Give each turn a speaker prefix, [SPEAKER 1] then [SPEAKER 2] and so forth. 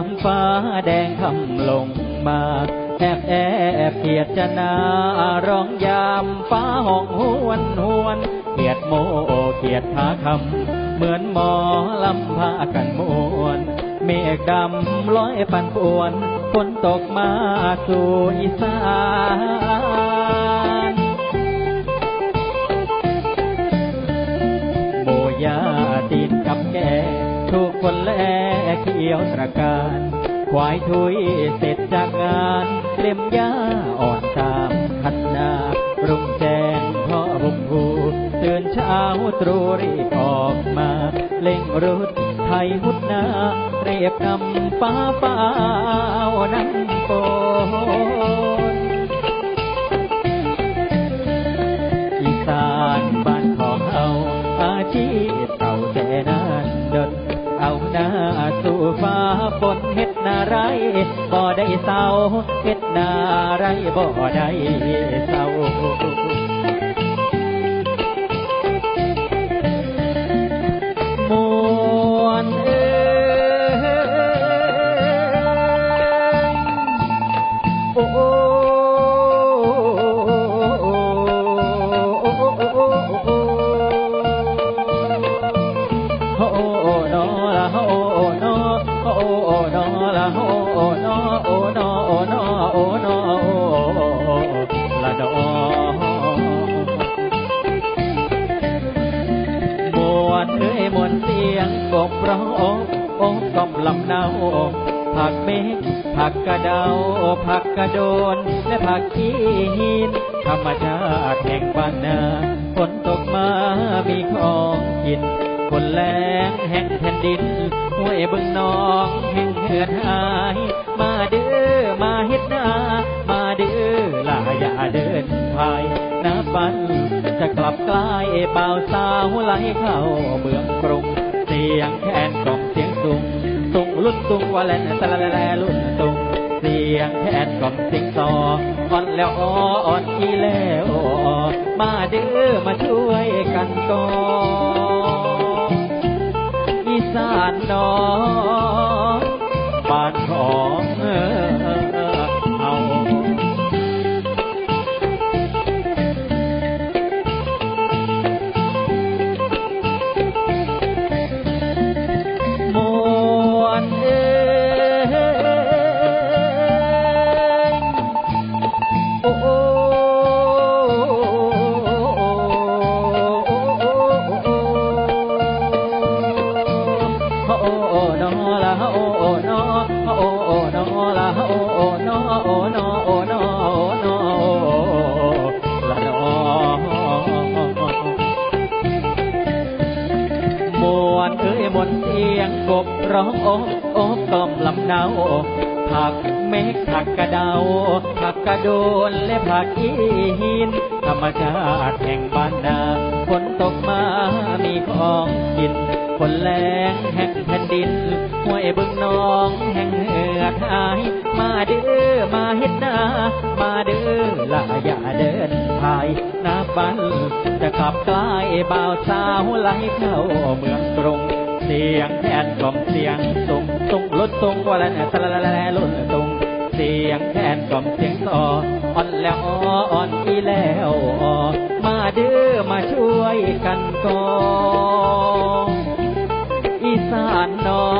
[SPEAKER 1] ามฟ้าแดงคำลงมา แอบแอบเกียดจะนาร้องยามฟ้าห้องหวนหวนเกียดโมเกียดทาคำเหมือนหมอลำพากันมวนเมฆดำลอยปันป่วนฝนตกมาสู่อีสาน คนแลเขียวตระการควายทุยเสร็จจากงานเล็มหญ้าอ่อนตามคันนารุ่งแจ้งพ่อบุมผูตื่นเช้าตรู่รีบออกมาเล่งรุดไทยหุดนาเรียบนำฟ้าป้านั่งโปนอีสานบ้านของเฮาอาชีพเก่าแต่นานดนเอา หน้าสู่ฟ้าฝนเฮ็ดนาไรบ่ได้เศร้าเฮ็ดนาไรบ่ได้ โนอละโอ้นโอ้นละโอ้นโอ้นโอ้นโอ้นอละดอมวนเอ้ยมวนเสียงกบร้องโอ้กอมลำเนาผักเมฆผักกระเดาผักกระโดน และผักขี้หินธรรมชาติแห่งบ้านนาฝนตกมามีของกิน คนแรงแห่งแผ่นดินห้วยบึงนองแห่งเหือดหาย มาเด้อมาเฮ็ดนามาเด้อลาอย่าเดินพายนับวันจะกลับกลายเบ่าสาวไหลเข้าเมืองกรุง เสียงแคนกล่อมเสียงสูงตุงลุ่นตุงว่าแลนตะละละลลุ่นตุงเสียงแคนกล่อมเสียงซออ่อนแล้วอ้ออ่อนอีแล้วอ้อมาเด้อมาช่วยกันก่อนานนอ ร้องโอบโอบกล่อมลำเนาผักเมฆผักกระเดาผักกระโดนและผักอีหินธรรมชาติแห่งบ้านนาฝนตกมามีของกินคนแรงแห่งแผ่นดินห้วยบึงนองแห่งเหือดหาย มาเด้อมาเฮ็ดนามาเด้อลาอย่าเดินพายนาบันจะขับกลายบ่าวสาวไหลเข้าเมืองกรุง สียงแคนกล่อมเสียงตุงตุงลดตุงว่าแล้วเนี่ยตะละละละลุ่นตุงเสียงแคนกล่อมเสียงต่ออ่อนแล้วอ่อนอีแล้วอ่อมาเด้อมาช่วยกันก่อนอีสานน้อง